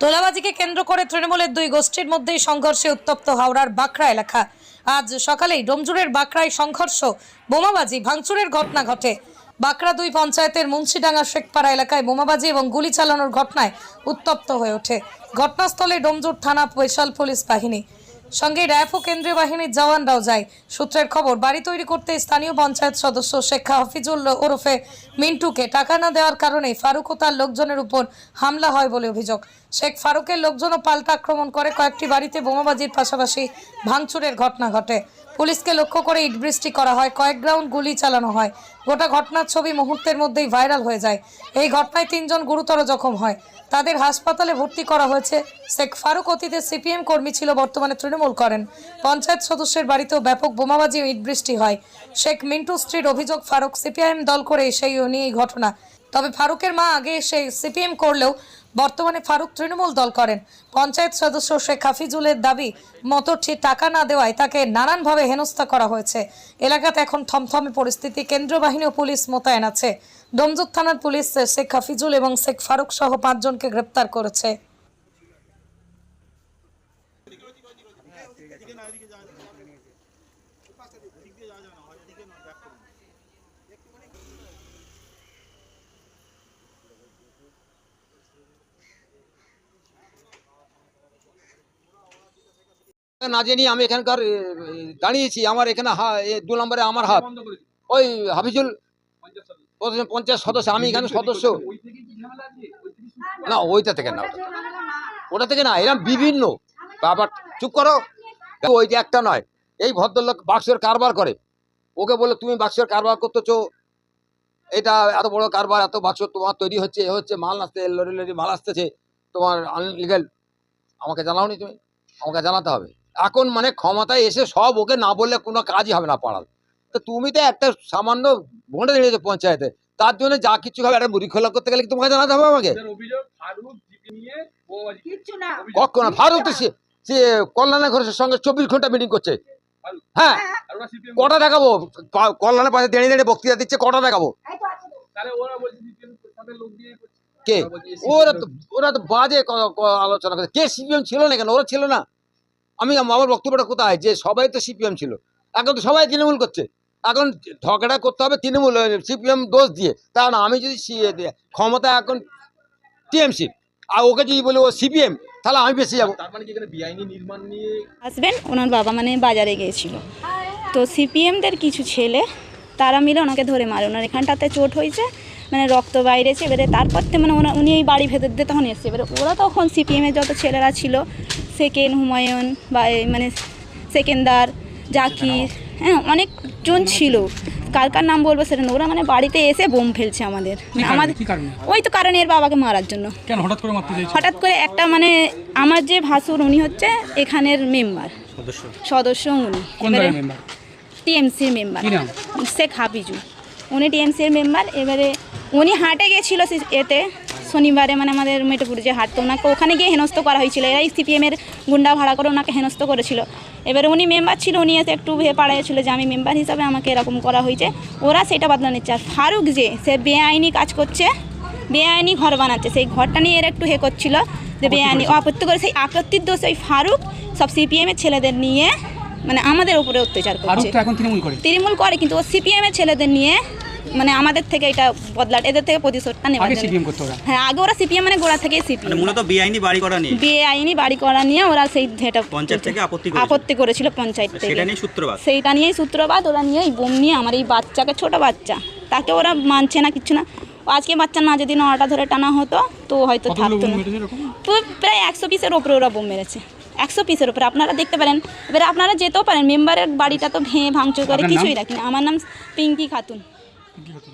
তোলাবাজিকে কেন্দ্র করে তৃণমূলের দুই গোষ্ঠীর মধ্যেই সংঘর্ষে উত্তপ্ত হাওড়ার বাঁকড়া এলাকা। আজ সকালেই ডোমজুরের বাঁকড়ায় সংঘর্ষ, বোমাবাজি, ভাঙচুরের ঘটনা ঘটে। বাঁকড়া দুই পঞ্চায়েতের মুন্সিডাঙ্গা শেখপাড়া এলাকায় বোমাবাজি এবং গুলি চালানোর ঘটনায় উত্তপ্ত হয়ে ওঠে। ঘটনাস্থলে ডোমজুর থানা স্পেশাল পুলিশ বাহিনী। সঙ্গে র্যাফ ও কেন্দ্রীয় বাহিনীর জওয়ানরাও যায়। সূত্রের খবর, বাড়ি তৈরি করতে স্থানীয় পঞ্চায়েত সদস্য শেখ হাফিজুল ওরফে মিন্টুকে টাকা না দেওয়ার কারণে ফারুক ও তার লোকজনের উপর হামলা হয় বলে অভিযোগ। শেখ ফারুকের লোকজনও পাল্টা আক্রমণ করে কয়েকটি বাড়িতে বোমাবাজির পাশাপাশি ভাঙচুরের ঘটনা ঘটে। পুলিশকে লক্ষ্য করে ইটবৃষ্টি করা হয়, কয়েক গ্রাউন্ড গুলি চালানো হয়। গোটা ঘটনার ছবি মুহূর্তের মধ্যেই ভাইরাল হয়ে যায়। এই ঘটনায় তিনজন গুরুতর জখম হয়। তাদের হাসপাতালে ভর্তি করা হয়েছে। শেখ ফারুক অতীতে সিপিএম কর্মী ছিল, বর্তমানে তৃণমূল করেন। পঞ্চায়েত সদস্যের বাড়িতেও ব্যাপক বোমাবাজি ও ইট বৃষ্টি হয়। শেখ মিন্টু স্ত্রীর অভিযোগ, ফারুক সিপিআইএম দল করে সেই নিয়ে এই ঘটনা। তবে ফারুকের মা আগে এসে সিপিএম করলেও বর্তমানে ফারুক তৃণমূল দল করেন। পঞ্চায়েত সদস্য শেখ হাফিজুলের দাবি মতো ঠিক টাকা না দেওয়ায় তাকে নানানভাবে হেনস্থা করা হয়েছে। এলাকাতে এখন থমথমে পরিস্থিতি। কেন্দ্রীয় বাহিনী ও পুলিশ মোতায়েন আছে। ডোমজুর থানার পুলিশ শেখ হাফিজুল এবং শেখ ফারুক সহ পাঁচজনকে গ্রেপ্তার করেছে। না জেনে আমি এখানকার দাঁড়িয়েছি। আমার এখানে হা- এ, দু নম্বরে আমার হাত। ওই হাফিজুল পঞ্চাশ সদস্য। আমি এখানে সদস্য। না ওইটা থেকে না। ওটা থেকে। না এরকম বিভিন্ন। বাবা চুপ করো। ওইটা একটা নয়। এই ভদ্রলোক বাক্সের কারবার করে। ওকে বলে তুমি বাক্সের কারবার করতেছো? এটা এত বড় কারবার এত বাক্স তোমার তৈরি হচ্ছে এ হচ্ছে মাল আসতে লরি লরি মাল আসতেছে। তোমার আনলিগাল আমাকে জানাওনি তুমি? আমাকে জানাতে হবে। এখন মানে ক্ষমতায় এসে সব ওকে না বললে কোনো কাজই হবে না পাড়ার। তো তুমি তো একটা সামান্য ভোটে দাঁড়িয়েছো পঞ্চায়েতে তার জন্য যা কিছু হবে একটা মুড়ি খোলা করতে গেলে কি তোমাকে জানাতে হবে আমাকে? কখন ফারুক তো সে কল্যাণের ঘোষের সঙ্গে চব্বিশ ঘণ্টা মিটিং করছে। হ্যাঁ আর ওরা সিপিএম কটা দেখাবো? কল্যাণের পাশে দাঁড়িয়ে দাঁড়িয়ে বক্তৃতা দিচ্ছে কটা দেখাবো? এই তো আছে তো। তাহলে ওরা বলছে সিপিএম তাদের লোক দিয়ে করছে। কে? ওরা ওরা তো ওরা তো বাজে আলোচনা করে কে সিপিএম ছিল না কেন? ওরা ছিল না। আমি আম- আমার বক্তব্যটা কোথায়? যে সবাই তো সিপিএম ছিল। এখন তো সবাই তৃণমূল করছে। এখন ঝগড়া করতে হবে তৃণমূল সিপিএম দোষ দিয়ে। তা না আমি যদি সি- দে- ক্ষমতা এখন টিএমসি আর ওকে যদি বলি ও সিপিএম তাহলে আমি বেশি যাব। তার মানে কি এখানে বেআইনি নির্মাণ নিয়ে হাজব্যান্ড ওনার বাবা মানে বাজারে গিয়েছিল। তো সিপিএমদের কিছু ছেলে তারা মিলে ওনাকে ধরে মারে। ওনার এখানটাতে চোট হয়েছে মানে রক্ত বাইরেছে এবারে তারপর মানে ওনা- উনি এই বাড়ি ভেতর দিয়ে তখন এসছে। এবারে ওরা তখন সিপিএমের যত ছেলেরা ছিল সেকেন্ড হুমায়ুন বা মানে সেকেন্দার জাকির হ্যাঁ অনেকজন ছিল। কার কার নাম বলব সেটা। ওরা মানে বাড়িতে এসে বোম ফেলছে আমাদের। আমাদের ওই তো কারণে এর বাবাকে মারার জন্য। হঠাৎ করে হঠাৎ করে একটা মানে আমার যে ভাসুর উনি হচ্ছে এখানের মেম্বার। সদস্য। উনি। টিএমসির মেম্বার। শেখ হাফিজু উনি টিএমসির মেম্বার। এবারে উনি হাটে গেছিল সে- এতে। শনিবারে মানে আমাদের মেটপুর যে হাট তো ওনাকে ওখানে গিয়ে হেনস্থ করা হয়েছিল। এরাই সিপিএমের গুন্ডা ভাড়া করে ওনাকে হেনস্থ করেছিল। এবারে উনি মেম্বার ছিল উনি এসে একটু ভেবে পাড়াইছিল যে আমি মেম্বার হিসাবে আমাকে এরকম করা হয়েছে। ওরা সেটা বদলা নিচ্ছে। আর ফারুক যে সে বেআইনি কাজ করছে বেআইনি ঘর বানাচ্ছে। সেই ঘরটা নিয়ে এরা একটু হে করছিল যে বেআইনি আপত্তি করে সেই আপত্তির দোষ ওই ফারুক সব সিপিএমের ছেলেদের নিয়ে মানে আমাদের উপরে অত্যাচার করছে। তৃণমূল করে। তৃণমূল করে কিন্তু ও সিপিএমের ছেলেদের নিয়ে মানে আমাদের থেকে এটা বদলা এদের থেকে প্রতিশোধটা নেওয়ার আগে সিপিএম করতো ওরা? হ্যাঁ আগে ওরা সিপিএম মানে গোড়া থেকেই মানে সিপিএম মূলত বেআইনি বাড়ি করা নিয়ে? বেআইনি বাড়ি করা নিয়ে ওরা সেই এটা পঞ্চায়েত থেকে আপত্তি করেছিল। আপত্তি করেছিল পঞ্চায়েত থেকে। সেটা নিয়ে সূত্রপাত? সেইটা নিয়েই সূত্রপাত ওরা নিয়ে এই বোম নিয়ে আমার এই বাচ্চাকে ছোট বাচ্চা তাকে ওরা মানছে না কিছু না। ও আজকে বাচ্চা না যদি নটা ধরে টানা হতো তো হয়তো থাকতো না। তো প্রায় একশো পিসের ওপরে ওরা বোম মেরেছে। একশো পিসের ওপরে আপনারা দেখতে পারেন। এবারে আপনারা যেতেও পারেন মেম্বারের বাড়িটা তো ভেঙে ভাঙচুর করে? কিছুই রাখিনি আমার নাম পিঙ্কি খাতুন। কি হতো